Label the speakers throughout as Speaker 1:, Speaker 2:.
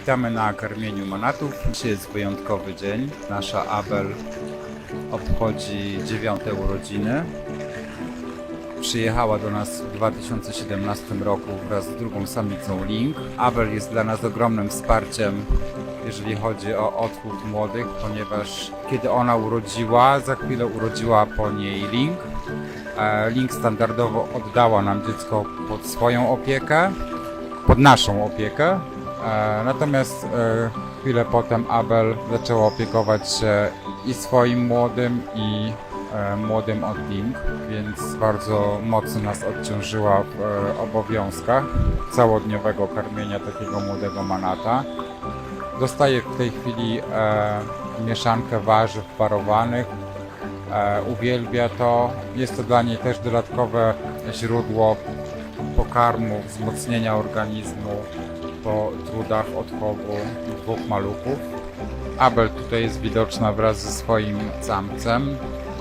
Speaker 1: Witamy na karmieniu manatów. Dzisiaj jest wyjątkowy dzień. Nasza Abel obchodzi dziewiąte urodziny. Przyjechała do nas w 2017 roku wraz z drugą samicą Link. Abel jest dla nas ogromnym wsparciem, jeżeli chodzi o odchód młodych, ponieważ kiedy ona urodziła, za chwilę urodziła po niej Link. E, Link standardowo oddała nam dziecko pod swoją opiekę, pod naszą opiekę. E, Natomiast e, chwilę potem Abel zaczęła opiekować się i swoim młodym, i e, młodym od Link, więc bardzo mocno nas odciążyła w obowiązkach całodniowego karmienia takiego młodego manata. Dostaje w tej chwili mieszankę warzyw parowanych. Uwielbia to. Jest to dla niej też dodatkowe źródło pokarmu, wzmocnienia organizmu po trudach odchowu dwóch maluchów. Abel tutaj jest widoczna wraz ze swoim samcem,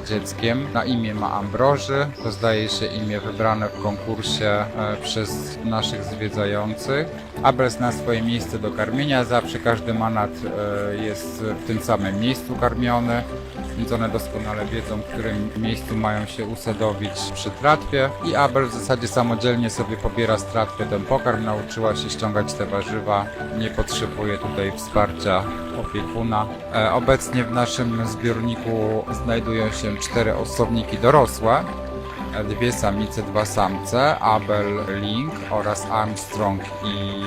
Speaker 1: dzieckiem. Na imię ma Ambroży. To zdaje się imię wybrane w konkursie e, przez naszych zwiedzających. Abel zna swoje miejsce do karmienia. Zawsze każdy manat e, jest w tym samym miejscu karmiony. Więc one doskonale wiedzą, w którym miejscu mają się usadowić przy tratwie. I Abel w zasadzie samodzielnie sobie pobiera z tratwy ten pokarm. Nauczyła się ściągać te warzywa. Nie potrzebuje tutaj wsparcia opiekuna. E, obecnie w naszym zbiorniku znajdują się cztery osobniki dorosłe. Dwie samice, dwa samce, Abel Link oraz Armstrong i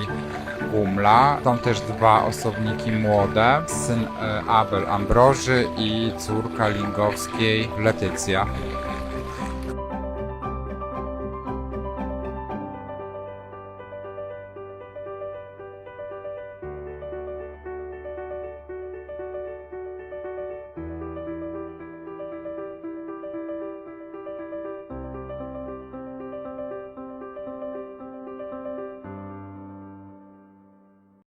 Speaker 1: Gumla. Są też dwa osobniki młode, syn e, Abel Ambroży i córka Lingowskiej Letycja.